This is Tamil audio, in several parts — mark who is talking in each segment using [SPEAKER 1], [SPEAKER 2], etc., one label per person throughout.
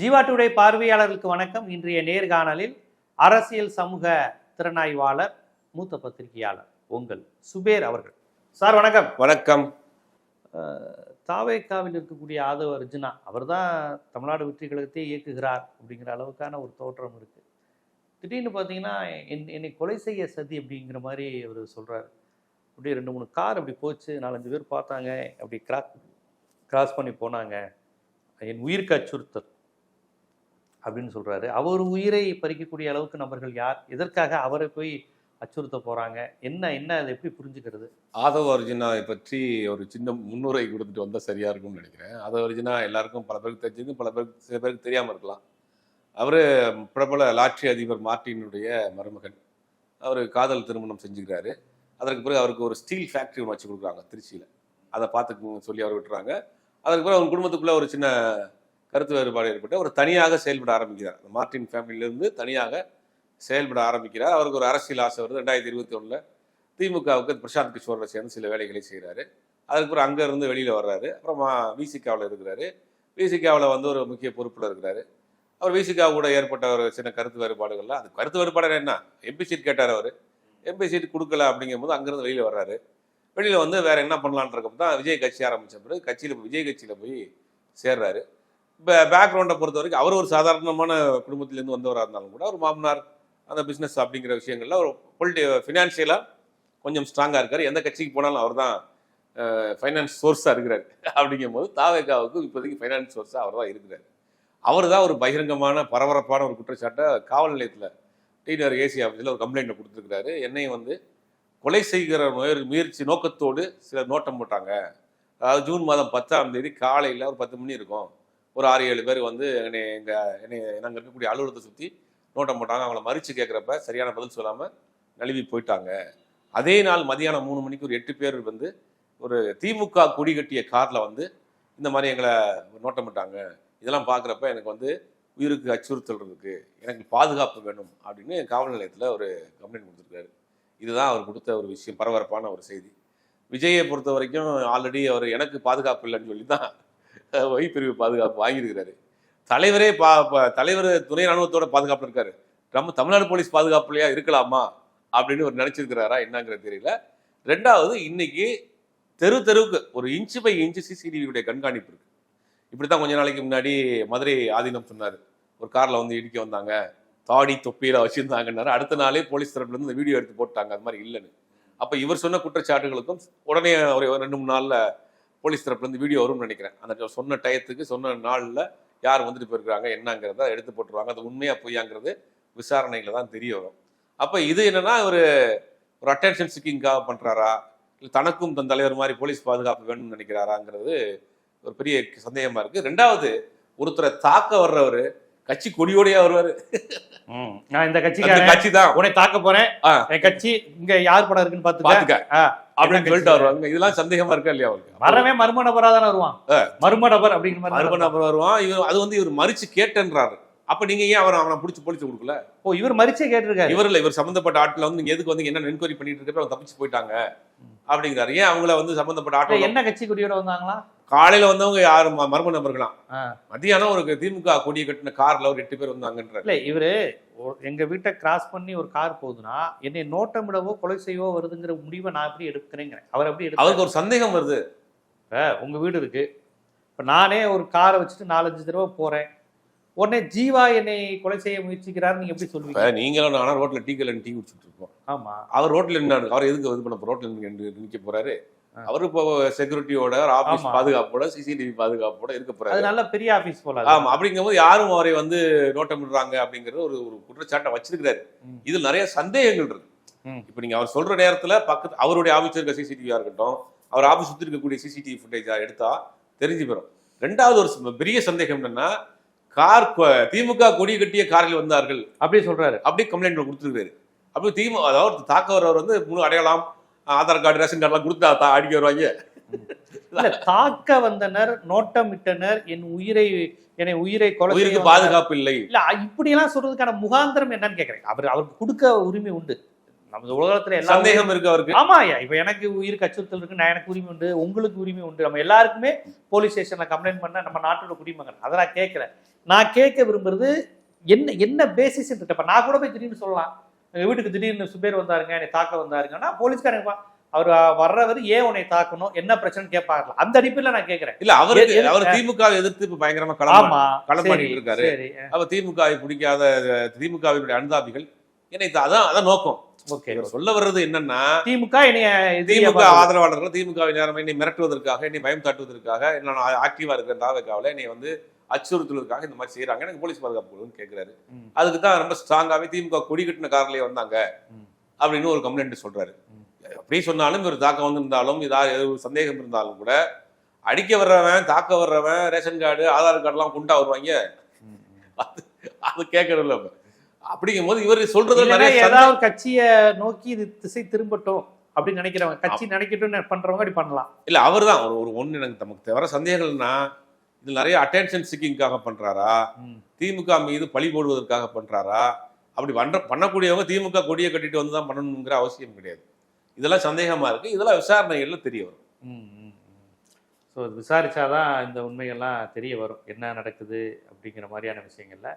[SPEAKER 1] ஜீவாட்டுடைய பார்வையாளர்களுக்கு வணக்கம். இன்றைய நேர்காணலில் அரசியல் சமூக திறனாய்வாளர் மூத்த பத்திரிகையாளர் உங்கள் சுபேர் அவர்கள். சார் வணக்கம்.
[SPEAKER 2] வணக்கம்.
[SPEAKER 1] தாவேக்காவில் இருக்கக்கூடிய ஆதவ அர்ஜுனா அவர் தான் தமிழ்நாடு வெற்றி கழகத்தை இயக்குகிறார் அப்படிங்கிற அளவுக்கான ஒரு தோற்றம் இருக்கு. திடீர்னு பார்த்தீங்கன்னா என் என்னை கொலை செய்ய சதி அப்படிங்கிற மாதிரி அவர் சொல்றாரு. அப்படியே ரெண்டு மூணு கார் அப்படி போச்சு நாலஞ்சு பேர் பார்த்தாங்க அப்படி கிராஸ் கிராஸ் பண்ணி போனாங்க. என் உயிருக்கு அச்சுறுத்தல் அப்படின்னு சொல்கிறாரு அவர் உயிரை பறிக்கக்கூடிய அளவுக்கு நபர்கள் யார்? எதற்காக அவரை போய் அச்சுறுத்த போகிறாங்க என்ன என்ன அதை எப்படி புரிஞ்சுக்கிறது?
[SPEAKER 2] ஆதவ அர்ஜுனாவை பற்றி ஒரு சின்ன முன்னுரை கொடுத்துட்டு வந்தால் சரியாக இருக்கும்னு நினைக்கிறேன். ஆதவ அர்ஜுனா எல்லாருக்கும் பல பேருக்கு தெரிஞ்சிருக்கும் பல பேருக்கு சில பேருக்கு தெரியாமல் இருக்கலாம். அவர் பிரபல லாட்சி அதிபர் மார்ட்டினுடைய மருமகன். அவர் காதல் திருமணம் செஞ்சுக்கிறாரு. அதற்கு பிறகு அவருக்கு ஒரு ஸ்டீல் ஃபேக்ட்ரி ஒன்று வச்சு கொடுக்குறாங்க திருச்சியில். அதை பார்த்துக்குங்க சொல்லி அவர் விட்டுறாங்க. அதற்கு பிறகு அவங்க குடும்பத்துக்குள்ளே ஒரு சின்ன கருத்து வேறுபாடு ஏற்பட்டு அவர் தனியாக செயல்பட ஆரம்பிக்கிறார். மார்டின் மார்ட்டின் ஃபேமிலியிலேருந்து தனியாக செயல்பட ஆரம்பிக்கிறார். அவருக்கு ஒரு அரசியல் ஆசை வருது. ரெண்டாயிரத்தி இருபத்தி ஒன்றில் திமுகவுக்கு பிரசாந்த் கிஷோரில் சேர்ந்து சில வேலைகளை செய்கிறாரு அதுக்கப்புறம் அங்கேருந்து வெளியில் வர்றாரு. அப்புறமா விசிகாவில் இருக்கிறாரு. விசிகாவில் வந்து ஒரு முக்கிய பொறுப்பில் இருக்கிறாரு. அவர் விசிகா கூட ஏற்பட்ட ஒரு சின்ன கருத்து வேறுபாடுகள்லாம். அது கருத்து வேறுபாடு என்ன? எம்பி சீட் கேட்டார் அவர். எம்பி சீட் கொடுக்கல அப்படிங்கும்போது அங்கேருந்து வெளியில் வர்றாரு. வெளியில் வந்து வேறு என்ன பண்ணலான்றப்ப தான் விஜய் கட்சி ஆரம்பித்த பிறகு கட்சியில் விஜய் கட்சியில் போய் சேர்றாரு. பேக்ரவுண்டை பொறுத்த வரைக்கும் அவர் ஒரு சாதாரணமான குடும்பத்திலேருந்து வந்தவராக இருந்தாலும் கூட அவர் மாமனார் அந்த பிஸ்னஸ் அப்படிங்கிற விஷயங்களில் ஒரு பொலிட்டி ஃபினான்ஷியலாக கொஞ்சம் ஸ்ட்ராங்காக இருக்கார். எந்த கட்சிக்கு போனாலும் அவர் தான் ஃபைனான்ஸ் சோர்ஸாக இருக்கிறார். அப்படிங்கும்போது தாவேகாவுக்கு இப்போதைக்கு ஃபைனான்ஸ் சோர்ஸாக அவர் தான் இருக்கிறார். அவர் தான் ஒரு பகிரங்கமான பரபரப்பான ஒரு குற்றச்சாட்டை காவல் நிலையத்தில் டிஆர் ஏசி ஆஃபீஸில் ஒரு கம்ப்ளைண்ட்டை கொடுத்துருக்கிறாரு. என்னையும் வந்து கொலை செய்கிற முயற் முயற்சி நோக்கத்தோடு சிலர் நோட்டம் போட்டாங்க. அதாவது ஜூன் மாதம் பத்தாம் தேதி காலையில் ஒரு பத்து மணி இருக்கும். ஒரு ஆறு ஏழு பேர் வந்து என்னை எங்கள் என்னை நாங்கள் இருக்கக்கூடிய அலுவலகத்தை சுற்றி நோட்டம் போட்டாங்க. அவங்கள மறித்து கேட்குறப்ப சரியான பதில் சொல்லாமல் நழுவி போயிட்டாங்க. அதே நாள் மதியானம் மூணு மணிக்கு ஒரு எட்டு பேர் வந்து ஒரு திமுக கொடி கட்டிய காரில் வந்து இந்த மாதிரி எங்களை நோட்டம் போட்டாங்க. இதெல்லாம் பார்க்குறப்ப எனக்கு வந்து உயிருக்கு அச்சுறுத்தல் இருக்குது எனக்கு பாதுகாப்பு வேணும் அப்படின்னு காவல் நிலையத்தில் ஒரு கம்ப்ளைண்ட் கொடுத்துருக்காரு. இதுதான் அவர் கொடுத்த ஒரு விஷயம் பரபரப்பான ஒரு செய்தி. விஜயை பொறுத்த வரைக்கும் ஆல்ரெடி அவர் எனக்கு பாதுகாப்பு இல்லைன்னு சொல்லி தான் பிரிவு பாதுகாப்பு வாங்கியிருக்கிறாரு. தலைவரே பா ப- தலைவர் துணை ராணுவத்தோட பாதுகாப்பு இருக்காரு. நம்ம தமிழ்நாடு போலீஸ் பாதுகாப்புலையா இருக்கலாமா? அப்படின்னு ஒரு நினைச்சிருக்கிறாரா என்னங்கிறது தெரியல. ரெண்டாவது இன்னைக்கு தெரு தெருவுக்கு ஒரு இன்ச்சு பை இன்ச்சு சிசிடிவியுடைய கண்காணிப்பு இருக்கு. இப்படித்தான் கொஞ்ச நாளைக்கு முன்னாடி மதுரை ஆதீனம் சொன்னார். ஒரு காரில் வந்து இடிக்க வந்தாங்க. தாடி தொப்பியில வச்சிருந்தாங்கன்னாரு. அடுத்த நாளே போலீஸ் தரப்புல இருந்து இந்த வீடியோ எடுத்து போட்டாங்க. அது மாதிரி இல்லைன்னு. அப்போ இவர் சொன்ன குற்றச்சாட்டுகளுக்கும் உடனே ஒரு ரெண்டு மூணு நாளில் போலீஸ் தரப்புல இருந்து வீடியோ வரும்னு நினைக்கிறேன். அந்த சொன்ன டயத்துக்கு சொன்ன நாள்ல யார் வந்துட்டு போயிருக்காங்க என்னங்கிறத எடுத்து போட்டுருவாங்க. அது உண்மையா பொய்யாங்கிறது விசாரணையில தான் தெரிய வரும். அப்ப இது என்னன்னா ஒரு ஒரு அட்டென்ஷன் சிக்கிங்காக பண்றாரா? இல்லை தனக்கும் தன் தலைவர் மாதிரி போலீஸ் பாதுகாப்பு வேணும்னு நினைக்கிறாராங்கிறது ஒரு பெரிய சந்தேகமா இருக்கு. ரெண்டாவது ஒருத்தரை தாக்க வர்றவர் கட்சி கொடியோடயா வருவாரு.
[SPEAKER 1] நான் இந்த கட்சிக்காரன்.
[SPEAKER 2] கட்சி தான்
[SPEAKER 1] உன்னை தாக்க போறேன். என் கட்சி இங்க யார் படம் இருக்குன்னு பாத்துக்க
[SPEAKER 2] அப்படின்னு சொல்லிட்டு? வருவாங்க. இதெல்லாம் சந்தேகமா இருக்கா இல்லையா அவருக்கு?
[SPEAKER 1] வரவே மர்ம நபரா தானே வருவான். மர்ம நபர் அப்படிங்கிற மாதிரி தானே
[SPEAKER 2] அப்புறம் வருவான். இவர் அது வந்து இவர் மறிச்சு கேட்டேன்றாரு. அப்ப நீங்க ஏன் அவரை அவனை பிடிச்சி போலீஸ் கொடுக்கல.
[SPEAKER 1] ஓ இவர் மரிச்சே கேட்டிருக்காரு.
[SPEAKER 2] இவர் இல்ல இவர் சம்பந்தப்பட்ட ஆட்களை வந்து நீங்க எதுக்கு வந்து என்ன என்கொயரி பண்ணிட்டு இருக்கப்ப அவங்க தப்பிச்சு போயிட்டாங்க? அப்படிங்கிறாரு. ஏன் அவங்கள வந்து சம்பந்தப்பட்ட ஆட்கள்
[SPEAKER 1] என்ன கட்சி கொடியோட வந்தாங்களா?
[SPEAKER 2] காலையில வந்தவங்க யாரு மர்ம நபர்களாம். மத்தியானம் ஒரு திமுக கொடியை கட்டின கார்ல ஒரு எட்டு பேர் வந்தாங்கன்றாரு.
[SPEAKER 1] இல்ல இவரு எங்க வீட்டை கிராஸ் பண்ணி ஒரு கார் போகுதுன்னா என்னை நோட்டமிடவோ கொலை செய்யவோ வருதுங்கிற முடிவை நான் எப்படி எடுக்கிறேங்கிறேன். அவர் எப்படி எடுக்க
[SPEAKER 2] அவருக்கு ஒரு சந்தேகம் வருது.
[SPEAKER 1] உங்க வீடு இருக்கு. இப்ப நானே ஒரு காரை வச்சுட்டு நாலஞ்சு தடவை போறேன். உடனே ஜீவா என்னை கொலை செய்ய முயற்சிக்கிறாரு நீங்க எப்படி சொல்லுவீங்க
[SPEAKER 2] நீங்களும் நானும் ரோட்ல டீ கல்ல டீ குடிச்சிட்டு இருக்கோம்.
[SPEAKER 1] ஆமா.
[SPEAKER 2] அவர் ரோட்ல நின்னாரு. அவர் எதுக்கு இது பண்ண ரோட்ல நிக்க போறாரு. அவரு இப்போ செக்யூரிட்டியோட ஆபீஸ். பாதுகாப்போட சிசிடிவி பாதுகாப்போட இருக்க போறாரு
[SPEAKER 1] அது நல்ல பெரிய ஆபீஸ் போல.
[SPEAKER 2] ஆமா அப்படிங்கும்போது யாரும் அவரை வந்து நோட்டமிடுறாங்க அப்படிங்கறது ஒரு ஒரு குற்றச்சாட்டை வச்சிருக்கிறாரு. இதுல நிறைய சந்தேகங்கள் இருக்கு. இப்ப நீங்க அவர் சொல்ற நேரத்துல பக்கத்து அவருடைய ஆபீஸ் இருக்க சிசிடிவியா இருக்கட்டும் அவர் ஆபீஸ் சுத்தி இருக்கக்கூடிய சிசிடிவி ஃபுட்டேஜா எடுத்தா தெரிஞ்சு போயிடும் ரெண்டாவது ஒரு பெரிய சந்தேகம் என்னன்னா கார் திமுக கொடி கட்டிய காரில் வந்தார்கள்
[SPEAKER 1] அப்படியே சொல்றாரு
[SPEAKER 2] அப்படி கம்ப்ளைண்ட் கொடுத்துருக்காரு அப்படி திமுக அதாவது தாக்க வரவர் வந்து முழு அடையாளம் ஆதார் கார்டு ரேஷன் கார்டுலாம் கொடுத்தா அடிக்க வருவாங்க.
[SPEAKER 1] தாக்க வந்தனர் நோட்டமிட்டனர் என் உயிரை என்னை உயிரை கொலை
[SPEAKER 2] உயிருக்கு. பாதுகாப்பு இல்லை.
[SPEAKER 1] இல்ல இப்படி எல்லாம் சொல்றதுக்கான முகாந்திரம் என்னன்னு கேக்குறேன். அவர் அவருக்கு கொடுக்க உரிமை உண்டு. நம்ம உலகத்துல எல்லா
[SPEAKER 2] சந்தேகம் இருக்கு அவருக்கு.
[SPEAKER 1] ஆமா ஐயா இப்ப எனக்கு உயிருக்கு அச்சுறுத்தல் இருக்கு நான் எனக்கு உரிமை உண்டு உங்களுக்கு உரிமை உண்டு. நம்ம எல்லாருக்குமே போலீஸ் ஸ்டேஷன்ல கம்ப்ளைண்ட் பண்ண நம்ம நாட்டோட குடிமகன். அதை நான் கேட்கல நான் கேட்க விரும்புறது என்ன என்ன பேசிஸ் இருக்கு இப்ப நான் கூட போய் திடீர்னு சொல்லலாம். எங்க வீட்டுக்கு திடீர்னு சுபேர் வந்தாருங்க என்னை தாக்க வந்தாருங்கன்னா போலீஸ்காரங்க அவர் வர்றவர் ஏன் உன்னை தாக்கணும் என்ன பிரச்சனை கேட்பாங்க அந்த அடிப்படையில் நான் கேட்கறேன்
[SPEAKER 2] இல்ல அவருக்கு அவர் திமுக எதிர்த்து இப்ப பயங்கரமா களம் களம் பண்ணிட்டு இருக்காரு. அவர் திமுகவை பிடிக்காத திமுகவினுடைய அனுதாபிகள் என்னை அதான் அதான் நோக்கம்.
[SPEAKER 1] ஓகே.
[SPEAKER 2] சொல்ல வர்றது என்னன்னா
[SPEAKER 1] திமுக என்னைய
[SPEAKER 2] திமுக. ஆதரவாளர்கள் திமுக நேரம் என்னை மிரட்டுவதற்காக என்னை பயம் தாட்டுவதற்காக நான் ஆக்டிவா இருக்கிற தாவக்காவில் என்னை வந்து அச்சுறுத்துவதற்காக இந்த மாதிரி செய்யறாங்க எனக்கு போலீஸ் பாதுகாப்பு கேட்கிறாரு. அதுக்கு தான் ரொம்ப ஸ்ட்ராங்காவே திமுக கொடி கட்டின கார்லயே வந்தாங்க. அப்படின்னு ஒரு கம்ப்ளைண்ட் சொல்றாரு. அப்படி சொன்னாலும் இவர் தாக்கம் வந்திருந்தாலும் ஏதாவது ஒரு சந்தேகம் இருந்தாலும் கூட அடிக்க வர்றவன் தாக்க வர்றவன் ரேஷன் கார்டு ஆதார் கார்டுலாம் கொண்டா வருவாங்க
[SPEAKER 1] ம்.
[SPEAKER 2] அது கேட்கறதில்ல இப்ப. அப்படிங்கும் போது இவர் சொல்றது நிறைய
[SPEAKER 1] ஏதாவது ஒரு கட்சியை நோக்கி இது திசை திரும்பட்டும் அப்படின்னு நினைக்கிறவங்க கட்சி நினைக்கட்டும் பண்றவங்க அப்படி பண்ணலாம்
[SPEAKER 2] இல்ல அவர் தான் ஒரு ஒரு ஒன்று எனக்கு நமக்கு வர சந்தேகங்கள்னா இது நிறைய அட்டென்ஷன் சிக்கிங்காக பண்றாரா? திமுக மீது பழி போடுவதற்காக பண்றாரா? அப்படி பண்ற பண்ணக்கூடியவங்க திமுக கொடியை கட்டிட்டு வந்து தான் பண்ணணுங்கிற அவசியம் கிடையாது. இதெல்லாம் சந்தேகமா இருக்கு. இதெல்லாம் விசாரணைகள்ல தெரிய வரும்.
[SPEAKER 1] ஸோ விசாரிச்சாதான் இந்த உண்மைகள்லாம் தெரிய வரும். என்ன நடக்குது அப்படிங்கிற மாதிரியான விஷயங்கள்ல.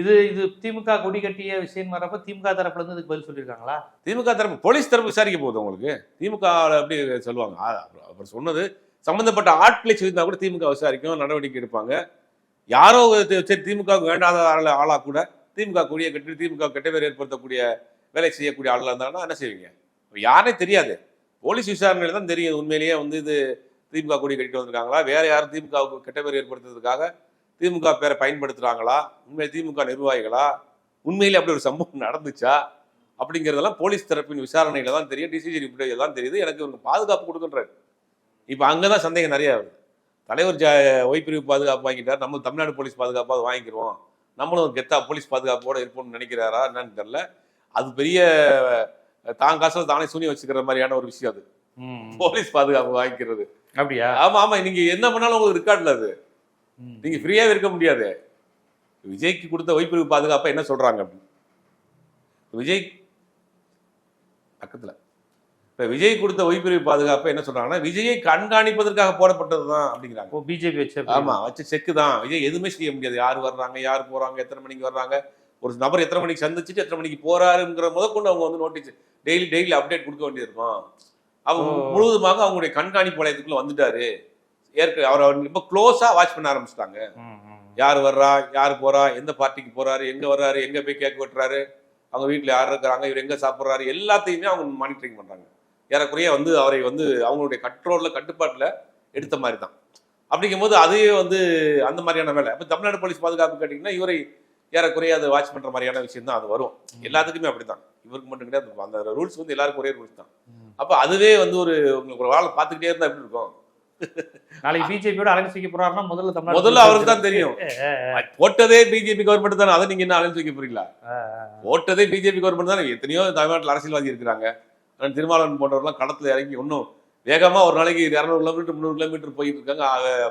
[SPEAKER 1] இது இது திமுக கொடி கட்டிய விஷயம் வரப்ப திமுக தரப்புல இருந்து இதுக்கு பதில் சொல்லியிருக்காங்களா?
[SPEAKER 2] திமுக தரப்பு போலீஸ் தரப்பு விசாரிக்க போகுது உங்களுக்கு. திமுக அப்படி சொல்லுவாங்க. அவர் சொன்னது சம்பந்தப்பட்ட ஆட்களை செய்திருந்தா கூட திமுக விசாரிக்கும் நடவடிக்கை எடுப்பாங்க. யாரோ சரி திமுக வேண்டாத ஆள ஆளாக கூட திமுக கொடியை கட்டி திமுக கெட்ட பேர் ஏற்படுத்தக்கூடிய வேலை செய்யக்கூடிய ஆளாக இருந்தாங்கன்னா என்ன செய்வீங்க? யாரே தெரியாது. போலீஸ் விசாரணையில தான் தெரியும். உண்மையிலேயே வந்து இது திமுக கூடிய கட்டிட்டு வந்திருக்காங்களா? வேற யாரும் திமுகவுக்கு கெட்ட பேர் ஏற்படுத்துறதுக்காக திமுக பேரை பயன்படுத்துகிறாங்களா உண்மையிலே திமுக நிர்வாகிகளா? உண்மையிலே அப்படி ஒரு சம்பவம் நடந்துச்சா? அப்படிங்கிறதெல்லாம் போலீஸ் தரப்பின் விசாரணையில தான் தெரியும். டிசிஜி ரிப்போர்ட் தான் தெரியுது. எனக்கு இவங்க பாதுகாப்பு கொடுக்குன்றாரு. இப்போ அங்கே தான் சந்தேகம் நிறைய வருது. தலைவர் ஜ ஒய்பிரிவு பாதுகாப்பு வாங்கிட்டார் நம்ம தமிழ்நாடு போலீஸ் பாதுகாப்பாக வாங்கிக்கிறோம். நம்மளும் கெத்தா போலீஸ் பாதுகாப்போட இருப்போம்னு நினைக்கிறாரா என்னன்னு தெரியல. அது பெரிய தான் காசுல தானே சூனி வச்சுக்கிற மாதிரியான ஒரு விஷயம் அது. போலீஸ் பாதுகாப்பு வாங்கிக்கிறது.
[SPEAKER 1] அப்படியா?
[SPEAKER 2] ஆமா ஆமா. நீங்க என்ன பண்ணாலும் உங்களுக்கு ரெக்கார்ட்ல அது. நீங்க ஃப்ரீயாவே இருக்க முடியாது. விஜய்க்கு கொடுத்த ஒய்பிரிவு பாதுகாப்பை என்ன சொல்றாங்க அப்படி? விஜய் பக்கத்துல. இப்ப விஜய் கொடுத்த ஒய்பிரிவு பாதுகாப்பை என்ன சொல்றாங்கன்னா விஜயை கண்காணிப்பதற்காக போடப்பட்டதுதான் அப்படிங்கிறாங்க.
[SPEAKER 1] ஓ பிஜேபி வச்சு
[SPEAKER 2] ஆமா வச்ச செக்கு தான். விஜய் எதுவுமே செய்ய முடியாது. யார் வர்றாங்க யார் போறாங்க எத்தனை மணிக்கு வர்றாங்க ஒரு நபர் எத்தனை மணிக்கு சந்திச்சுட்டு எத்தனை மணிக்கு போறாருங்கிற முதற்கொண்டு அவங்க வந்து நோட்டீஸ் டெய்லி டெய்லி அப்டேட் கொடுக்க வேண்டியிருக்கும். அவங்க. முழுவதுமாக அவங்களுடைய கண்காணிப்பு வளையத்துக்குள்ள வந்துட்டாரு. ஏற்க அவர் ரொம்ப க்ளோஸா வாட்ச் பண்ண ஆரம்பிச்சிட்டாங்க. யார் வர்றா யார் போறா எந்த பார்ட்டிக்கு போறாரு எங்க வர்றாரு எங்க போய் கேக் வெட்டுறாரு அவங்க வீட்ல யார் இருக்கிறாங்க இவர் எங்க சாப்பிடுறாரு எல்லாத்தையுமே அவங்க மானிட்டரிங் பண்றாங்க. ஏறக்குறைய வந்து அவரை வந்து அவங்களுடைய கண்ட்ரோல்ல கட்டுப்பாட்டுல எடுத்த மாதிரி தான் அப்படிங்கும்போது அதையே வந்து அந்த மாதிரியான வேலை. அப்ப தமிழ்நாடு போலீஸ் பாதுகாப்பு கேட்டீங்கன்னா இவரை ஏறக்குறைய அதை வாட்ச் பண்ற மாதிரியான விஷயம் தான் அது வரும். எல்லாத்துக்குமே அப்படிதான். இவருக்கு மட்டும் கிடையாது. அந்த ரூல்ஸ் வந்து எல்லாருக்கும் ஒரே ரூல்ஸ் தான். அப்ப அதுவே வந்து ஒரு உங்களுக்கு ஒரு ஆளை பார்த்துக்கிட்டே இருந்தா எப்படி இருக்கும்?
[SPEAKER 1] நாளைக்கு பிஜேபியோட அலைன்ஸ் வைக்க போறாருன்னா முதல்ல
[SPEAKER 2] முதல்ல அவருக்கு தான் தெரியும். போட்டதே பிஜேபி கவர்மெண்ட் தானே. அதை நீங்க என்ன அலைன்ஸ் வைக்க போறீங்களா போட்டதே பிஜேபி கவர்மெண்ட் தானே. எத்தனையோ தமிழ்நாட்டில் அரசியல்வாதி இருக்கிறாங்க. திருமாவளவன் போன்றவர்லாம் களத்துல இறங்கி இன்னும் வேகமா ஒரு நாளைக்கு இரநூறு கிலோமீட்டர் முந்நூறு கிலோமீட்டர் போயிட்டு இருக்காங்க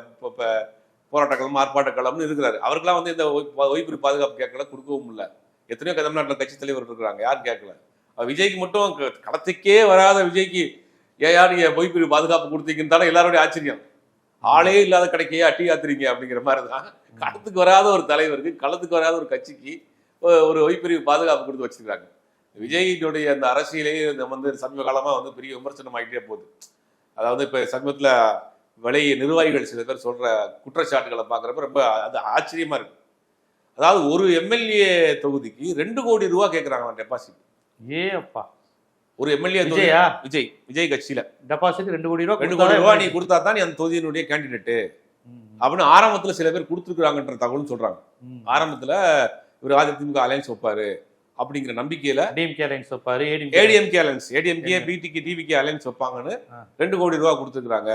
[SPEAKER 2] இப்ப- இப்ப போராட்ட களம் ஆர்ப்பாட்ட களம்னு இருக்கிறாரு. அவருக்கெல்லாம் வந்து இந்த ஒய்- ஒய்பிரி பாதுகாப்பு கேட்கல கொடுக்கவும் இல்லை. எத்தனையோ தமிழ்நாட்டில் கட்சி தலைவர் இருக்கிறாங்க. யார் கேட்கல. விஜய்க்கு மட்டும் களத்துக்கே வராத விஜய்க்கு ஏன் யார் ஒய்பிரி பாதுகாப்பு கொடுத்தீங்கன்னு தானே எல்லாருடைய ஆச்சரியம். ஆளே இல்லாத கடைக்கையே அட்டி ஆத்துறீங்க அப்படிங்கிற மாதிரி தான் களத்துக்கு வராத ஒரு தலைவருக்கு களத்துக்கு வராத ஒரு கட்சிக்கு ஒரு ஒய்பிரிவு பாதுகாப்பு கொடுத்து வச்சிருக்காங்க விஜயினுடைய அந்த அரசியலே வந்து சமீப காலமா வந்து பெரிய விமர்சனம் ஆகிட்டே போகுது. அதாவது இப்ப சமீபத்துல விலைய நிர்வாகிகள் சில பேர் சொல்ற குற்றச்சாட்டுகளை பார்க்குறப்ப ரொம்ப அது ஆச்சரியமா இருக்கு. அதாவது ஒரு எம்எல்ஏ தொகுதிக்கு ரெண்டு கோடி ரூபா கேட்குறாங்க டெபாசிட்.
[SPEAKER 1] ஏ அப்பா.
[SPEAKER 2] ஒரு எம்எல்ஏ தொகுதி
[SPEAKER 1] விஜயா?
[SPEAKER 2] விஜய் விஜய் கட்சியில.
[SPEAKER 1] டெபாசிட் ரெண்டு கோடி ரூபா
[SPEAKER 2] ரெண்டு கோடி ரூபா நீ கொடுத்தா தான் நீ அந்த தொகுதியினுடைய கேண்டிடேட்டு. அப்படின்னு ஆரம்பத்துல சில பேர் கொடுத்துருக்காங்கன்ற தகவலும் சொல்றாங்க. ஆரம்பத்துல இவர் அதிமுக அலையன்ஸ் வைப்பாரு. அப்படிங்கிற நம்பிக்கையில
[SPEAKER 1] டிஎம்கே அலைன்ஸ் வைப்பாரு ஏடிஎம்கே
[SPEAKER 2] அலையன்ஸ் ஏடிஎம்கே பிடிக்கு டிவிகே அலையன்ஸ் வைப்பாங்கன்னு. ரெண்டு கோடி ரூபா கொடுத்துருக்காங்க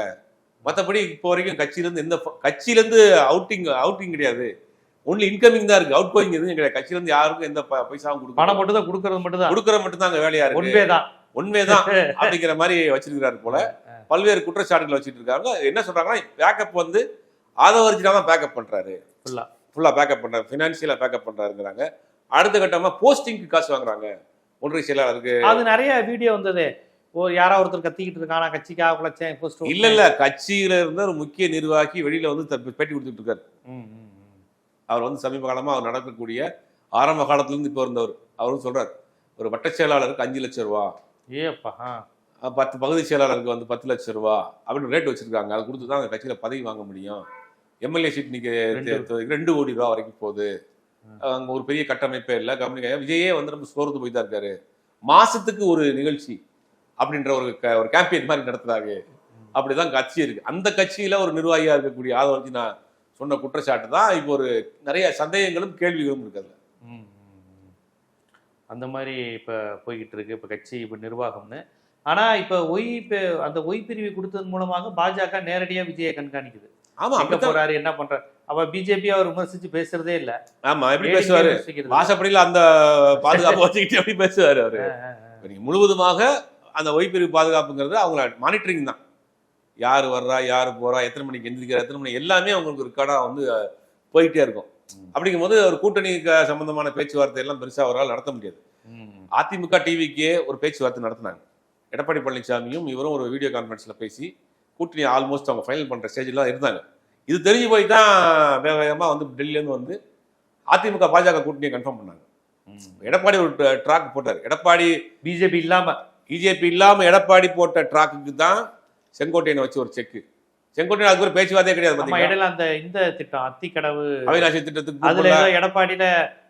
[SPEAKER 2] மத்தபடி இப்போ வரைக்கும் கட்சியில இருந்து எந்த ஃப- கட்சியில இருந்து அவுட்டிங் அவுட்டிங் கிடையாது. ஒன்லி இன்கமிங் தான் இருக்கு. அவுட் கோயிங் எதுவும் கிடையாது. கட்சியில இருந்து யாருக்கும் எந்த பைசாவும் கொடுக்க
[SPEAKER 1] பணம் மட்டும் தான் கொடுக்கறது மட்டும் தான்
[SPEAKER 2] கொடுக்கற மட்டும் தான் அங்க வேலையா இருக்கு
[SPEAKER 1] ஒன்பே தான்
[SPEAKER 2] உண்மைதான் அப்படிங்கிற மாதிரி வச்சிருக்கிறாரு போல. பல்வேறு குற்றச்சாட்டுகள் வச்சிட்டு இருக்காங்க என்ன சொல்றாங்கன்னா பேக்கப் வந்து ஆதவர்ஜினா தான் பேக்கப் பண்றாரு.
[SPEAKER 1] ஃபுல்லா
[SPEAKER 2] ஃபுல்லா பேக்கப் பண்றாரு. ஃபினான்ஷியலா பேக்கப் பண்றாருங்கிறாங்க. அடுத்த கட்டமா போஸ்டிங்க்கு காசு வாங்குறாங்க. ஒன்றிய செயலாளருக்கு.
[SPEAKER 1] அது நிறைய வீடியோ வந்தது. ஓ யாரோ ஒருத்தர் கத்திக்கிட்டு இருக்கானா கட்சிக்காக குலைச்சேன் போஸ்ட்
[SPEAKER 2] இல்ல இல்ல. கட்சியில இருந்த ஒரு முக்கிய நிர்வாகி வெளியில வந்து பேட்டி கொடுத்துட்டு இருக்காரு. அவர் வந்து சமீப காலமா அவர் நடக்கக்கூடிய ஆரம்ப காலத்துல இருந்து இப்போ இருந்தவர். அவரும் சொல்றாரு ஒரு வட்டச் செயலாளருக்கு அஞ்சு லட்சம் ரூபா.
[SPEAKER 1] ஏப்பா
[SPEAKER 2] பத்து பகுதி செயலாளருக்கு வந்து பத்து லட்சம் ரூபா. அப்படின்னு ரேட் வச்சிருக்காங்க. அது கொடுத்து தான் அந்த கட்சியில பதவி வாங்க முடியும். எம்எல்ஏ சீட் நீங்க.
[SPEAKER 1] ரெண்டு
[SPEAKER 2] கோடி ரூபா வரைக்கும் போகுது. அங்க ஒரு பெரிய கட்டமைப்பே இல்லை. கம்பெனி விஜயே வந்து நம்ம சோர்ந்து போய் தான் இருக்காரு. மாசத்துக்கு ஒரு நிகழ்ச்சி அப்படின்ற ஒரு ஒரு கேம்பெயின் மாதிரி நடத்துறாங்க அப்படிதான் கட்சி இருக்கு. அந்த கட்சியில ஒரு நிர்வாகியா இருக்கக்கூடிய ஆதரவு நான் சொன்ன குற்றச்சாட்டு தான் இப்போ ஒரு நிறைய சந்தேகங்களும் கேள்விகளும் இருக்குது.
[SPEAKER 1] அந்த மாதிரி இப்போ போய்கிட்டு இருக்கு. இப்போ கட்சி இப்போ நிர்வாகம்னு. ஆனா இப்போ ஒய் அந்த ஒய் பிரிவு கொடுத்ததன் மூலமாக பாஜக நேரடியா விஜயை கண்காணிக்குது.
[SPEAKER 2] ஆமா
[SPEAKER 1] எங்க
[SPEAKER 2] அப்படித்தான்.
[SPEAKER 1] போறாரு என்ன பண்றாரு அவ பிஜேபி அவர் விமர்சிச்சு பேசுறதே இல்ல.
[SPEAKER 2] ஆமா எப்படி பேசுவாரு. வாசப்படியில அந்த பாதுகாப்பு வச்சுக்கிட்டு எப்படி பேசுவாரு அவரு? முழுவதுமாக அந்த ஒய்பிரிவு பாதுகாப்புங்கிறது அவங்கள மானிட்டரிங் தான். யார் வர்றா யார் போறா எத்தனை மணிக்கு எந்திரிக்கிறா எத்தனை மணி எல்லாமே அவங்களுக்கு ரெக்கார்டா வந்து போயிட்டே இருக்கும்.
[SPEAKER 1] ம்.
[SPEAKER 2] அப்படிங்கும்போது ஒரு கூட்டணி சம்பந்தமான பேச்சுவார்த்தை எல்லாம் பெருசா அவரால் நடத்த முடியாது. அதிமுக டிவிக்கே ஒரு பேச்சுவார்த்தை நடத்தினாங்க. எடப்பாடி பழனிசாமியும் இவரும் ஒரு வீடியோ கான்ஃபரன்ஸ்ல பேசி கூட்டணி ஆல்மோஸ்ட் அவங்க ஃபைனல் பண்ற ஸ்டேஜ்லாம் இருந்தாங்க. இது தெரிஞ்சு போய் தான் வேக வேகமா வந்து டெல்லியிலேருந்து வந்து அதிமுக பாஜக கூட்டணியை கன்ஃபார்ம் பண்ணாங்க. எடப்பாடி ஒரு ட்ராக் போட்டார். எடப்பாடி
[SPEAKER 1] பிஜேபி இல்லாம.
[SPEAKER 2] பிஜேபி இல்லாம எடப்பாடி போட்ட ட்ராக்குக்கு தான் செங்கோட்டையனை வச்சு ஒரு செக் செங்கோட்டையன் அதுக்கு ஒரு பேச்சுவார்த்தையே கிடையாது?
[SPEAKER 1] இடையில அந்த இந்த திட்டம் அத்திக்கடவு.
[SPEAKER 2] அவிநாசி திட்டத்துக்கு
[SPEAKER 1] அதுல எடப்பாடியில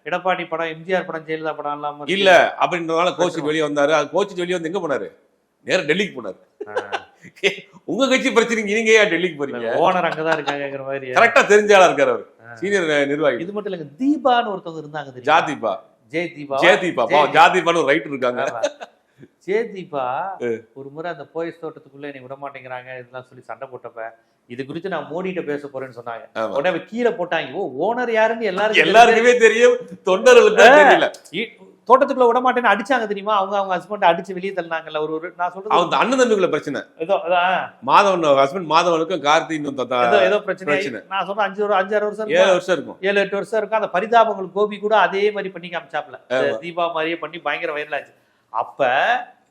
[SPEAKER 1] எடப்பாடி படம் எம்ஜிஆர் படம் ஜெயலலிதா படம் இல்லாம.
[SPEAKER 2] இல்ல அப்படின்றதுனால கோச்சிட்டு வெளியே வந்தாரு. அது கோச்சிட்டு வெளியே வந்து எங்க போனாரு? நேரா டெல்லிக்கு போனாரு. உங்க கட்சி பிரச்சனைக்கு நீங்க ஏன் டெல்லிக்கு போறீங்க?
[SPEAKER 1] ஓனர் அங்கதான் இருக்காங்கிற மாதிரி
[SPEAKER 2] கரெக்டா தெரிஞ்ச ஆளா இருக்காரு அவர். சீனியர் நிர்வாகி.
[SPEAKER 1] இது மட்டும் இல்லைங்க தீபான்னு ஒருத்தவங்க இருந்தாங்க?
[SPEAKER 2] ஜாதிபா.
[SPEAKER 1] ஜெய் தீபா
[SPEAKER 2] ஜேதிபா பாவம் ஜாதிபான்னு ஒரு ரைட் இருக்காங்க.
[SPEAKER 1] ஆமா. ஜெய் தீபா ஒரு முறை அந்த போயஸ் தோட்டத்துக்குள்ள என்னை விட மாட்டேங்கிறாங்க இதெல்லாம் சொல்லி சண்டை போட்டப்ப இது குறித்து நான் மோடிட்ட பேச போறேன்னு சொன்னாங்க. உடனே கீழே போட்டாங்க. ஓ ஓனர் யாருன்னு எல்லாரும்
[SPEAKER 2] எல்லாருக்குமே தெரியும். தொண்டர்களுக்கு தெரியல.
[SPEAKER 1] தோட்டத்துக்குள்ள விட மாட்டேன்னு அடிச்சாங்க தெரியுமா? அவங்க அவங்க ஹஸ்பண்ட் அடிச்சு வெளியே தள்ளினாங்கல்ல ஒரு ஒரு நான் சொல்றது
[SPEAKER 2] அண்ணன் தம்பிக்குள்ள பிரச்சனை.
[SPEAKER 1] ஏதோ
[SPEAKER 2] மாதவன் ஹஸ்பண்ட் மாதவனுக்கும் கார்த்தி இன்னும் தத்தா-
[SPEAKER 1] ஏதோ ஏதோ பிரச்சனை. நான் சொல்றேன் அஞ்சு ஒரு அஞ்சாறு வருஷம்
[SPEAKER 2] ஏழு. வருஷம் இருக்கும்.
[SPEAKER 1] ஏழு எட்டு வருஷம் இருக்கும். அந்த பரிதாபங்கள் கோபி கூட அதே மாதிரி பண்ணி காமிச்சாப்ல. தீபா மாதிரியே பண்ணி பயங்கர வைரல் ஆச்சு. அப்ப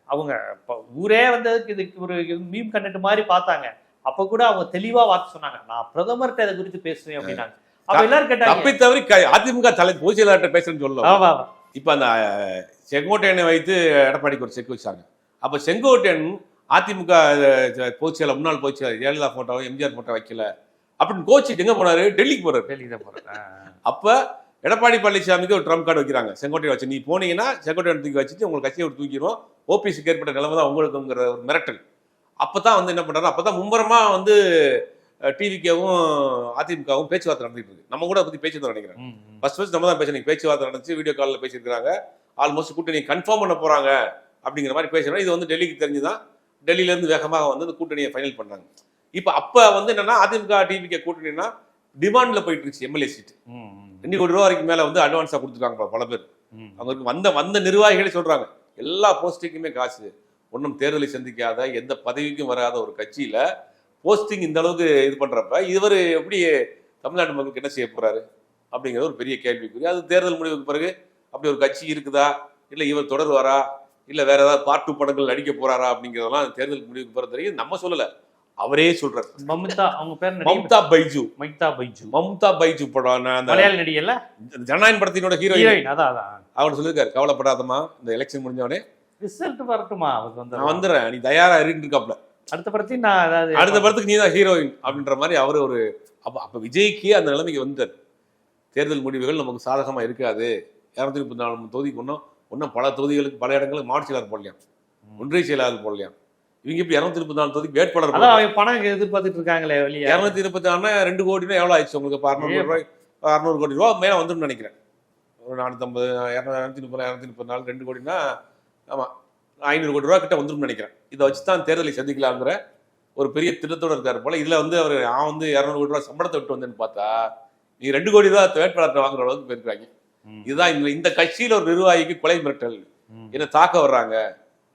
[SPEAKER 1] அவங்க ஊரே வந்து இதுக்கு ஒரு மீம் கண்டென்ட் மாதிரி பார்த்தாங்க. அப்ப கூட அவங்க தெளிவா வார்த்தை சொன்னாங்க. நான் பிரதமர்கிட்ட இதை குறித்து பேசுவேன் அப்படின்னாங்க. அப்ப எல்லாரும் கேட்டாங்க.
[SPEAKER 2] தப்பி தவறி க- அதிமுக தலை பொதுச் செயலாளர்கிட்ட பேசுறேன்னு சொல்லலாம் இப்ப அந்த செங்கோட்டையனை வைத்து எடப்பாடிக்கு ஒரு செக் வச்சாங்க. அப்ப செங்கோட்டையன் அதிமுக அஹ், பொதுச் செயலர் முன்னாள் பொதுச் செயலர் ஜெயலலிதா போட்டோ எம்ஜிஆர் போட்டோ வைக்கல. அப்படின்னு கோச்சிட்டு எங்க போனாரு? டெல்லிக்கு போறாரு.
[SPEAKER 1] டெல்லிக்கு தான் ஆ.
[SPEAKER 2] அப்ப எடப்பாடி பழனிசாமிக்கு ஒரு ட்ரம் கார்டு வைக்கிறாங்க. செங்கோட்டையை வச்சு நீ போனீங்கன்னா செங்கோட்டையன் தூக்கி வச்சுட்டு உங்க கட்சியை விட்டு தூக்கிடுவோம். ஓபிசிக்கு ஏற்பட்ட நிலைமை தான் உங்களுக்குங்கிற ஒரு மிரட்டல். அப்பதான் வந்து என்ன பண்றாரு? அப்பதான் மும்பரமா வந்து டிவிக்கவும் அதிமுகவும் பேச்சுவார்த்தை நடந்துட்டு இருக்கு. நம்ம கூட பத்தி பேச்சு நினைக்கிறேன். ஃபர்ஸ்ட் ஃபர்ஸ்ட் நம்ம தான் பேசணும் பேச்சுவார்த்தை நடந்துச்சு வீடியோ காலில் பேசியிருக்காங்க ஆல்மோஸ்ட் கூட்டணி கன்ஃபார்ம் பண்ண போறாங்க அப்படிங்கிற மாதிரி பேசுறோம் இது வந்து டெல்லிக்கு தெரிஞ்சுதான் டெல்லியில இருந்து வேகமாக வந்து இந்த கூட்டணியை ஃபைனல் பண்ணாங்க. இப்போ அப்ப வந்து என்னன்னா அதிமுக டிவிகே கூட்டணினா டிமாண்ட்ல போயிட்டு இருந்துச்சு எம்எல்ஏ சீட். ரெண்டு கோடி ரூபா வரைக்கும் மேல வந்து அட்வான்ஸா கொடுத்துருக்காங்க பல பேர். அவங்களுக்கு வந்த வந்த நிர்வாகிகளே சொல்றாங்க. எல்லா போஸ்டிங்குமே காசு. ஒன்றும் தேர்தலை சந்திக்காத எந்த பதவிக்கும் வராத ஒரு கட்சியில போஸ்டிங் இந்த அளவுக்கு இது பண்றப்ப இவர் எப்படி தமிழ்நாட்டு மக்களுக்கு என்ன செய்ய போறாரு அப்படிங்கிறது ஒரு பெரிய கேள்விக்குறி. அது தேர்தல் முடிவுக்கு பிறகு அப்படி ஒரு கட்சி இருக்குதா? இல்ல இவர் தொடருவாரா? இல்ல வேற ஏதாவது பார்ட் டூ படங்கள் நடிக்க போறாரா அப்படிங்கிறதெல்லாம் தேர்தல் முடிவுக்கு பிறகு தெரியும். நம்ம சொல்லல. அவரே சொல்றாரு.
[SPEAKER 1] மம்தா அவங்க பேர்
[SPEAKER 2] மம்தா பைஜு.
[SPEAKER 1] மம்தா பைஜு.
[SPEAKER 2] மம்தா பைஜு படம்
[SPEAKER 1] மலையாள நடிகர்ல
[SPEAKER 2] ஜனநாயகன் படத்தினோட ஹீரோயின்
[SPEAKER 1] அதான் அதான்.
[SPEAKER 2] அவர் சொல்லியிருக்காரு கவலைப்படாதம்மா இந்த எலெக்ஷன் முடிஞ்சவனே
[SPEAKER 1] ரிசல்ட் வரட்டுமா அவருக்கு வந்து
[SPEAKER 2] நான் வந்துடுறேன் நீ தயாரா இருக்காப்ல
[SPEAKER 1] அடுத்த படத்தையும் நான் அதாவது
[SPEAKER 2] அடுத்த படத்துக்கு நீ தான் ஹீரோயின் அப்படின்ற மாதிரி அவர் ஒரு அப்ப அப்ப விஜய்க்கு அந்த நிலைமைக்கு வந்துட்டார். தேர்தல் முடிவுகள் நமக்கு சாதகமா இருக்காது. இரநூத்தி முப்பத்தி நாலு தொகுதிக்கு ஒன்றும் இன்னும் பல தொகுதிகளுக்கு பல இடங்களுக்கு மாவட்ட செயலாளர் போடலையாம். ஒன்றிய செயலாளர் போடலையாம். இவங்க இப்ப இரநூத்தி முப்பத்தி நாலு தொகுதிக்கு வேட்பாளர்
[SPEAKER 1] அவங்க பணம் எதிர்பார்த்துட்டு இருக்காங்களே வெளியே.
[SPEAKER 2] இரநூத்தி இருபத்தி நாலுனா ரெண்டு கோடினா எவ்வளவு ஆயிடுச்சு உங்களுக்கு? இப்போ அறுநூறு ரூபாய் அறுநூறு கோடி ரூபா மேல வந்துடும் நினைக்கிறேன். ஒரு நானூற்றம்பது இரநூத்தி முப்பது இரநூத்தி முப்பத்தி நாலு ரெண்டு கோடினா ஆமா ஐநூறு கோடி ரூபா கிட்ட வந்துடும் நினைக்கிறேன். இதை வச்சு தான் தேர்தலை சந்திக்கலாங்கிற ஒரு பெரிய திட்டத்தோட இருக்காரு போல. இதுல வந்து அவர் நான் வந்து இரநூறு கோடி ரூபா சம்பளத்தை விட்டு வந்தேன்னு பார்த்தா நீ ரெண்டு கோடி ரூபா வேட்பாளர்கிட்ட வாங்குற அளவுக்கு போயிருக்காங்க. இதுதான் இந்த இந்த கட்சியில ஒரு நிர்வாகிக்கு கொலை மிரட்டல். என்ன தாக்க வர்றாங்க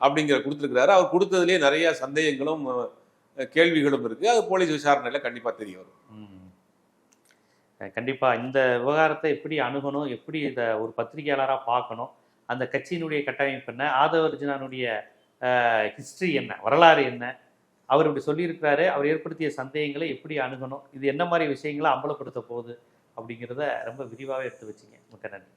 [SPEAKER 2] அப்படிங்கிற கொடுத்துருக்கிறாரு. அவர் கொடுத்ததுலயே நிறைய சந்தேகங்களும் கேள்விகளும் இருக்கு. அது போலீஸ் விசாரணையில கண்டிப்பா தெரிய வரும்.
[SPEAKER 1] ம். அஹ் கண்டிப்பா இந்த விவகாரத்தை எப்படி அணுகணும் எப்படி இத ஒரு பத்திரிகையாளரா பார்க்கணும் அந்த கட்சியினுடைய கட்டமைப்பு என்ன? ஆதவ அர்ஜுனானுடைய ஹிஸ்ட்ரி என்ன? வரலாறு என்ன? அவர் இப்படி சொல்லியிருக்கிறாரு. அவர் ஏற்படுத்திய சந்தேகங்களை எப்படி அணுகணும்? இது என்ன மாதிரி விஷயங்களை அம்பலப்படுத்த போகுது? அப்படிங்கிறத ரொம்ப விரிவாகவே எடுத்து வச்சிங்க. மிக்க நன்றி.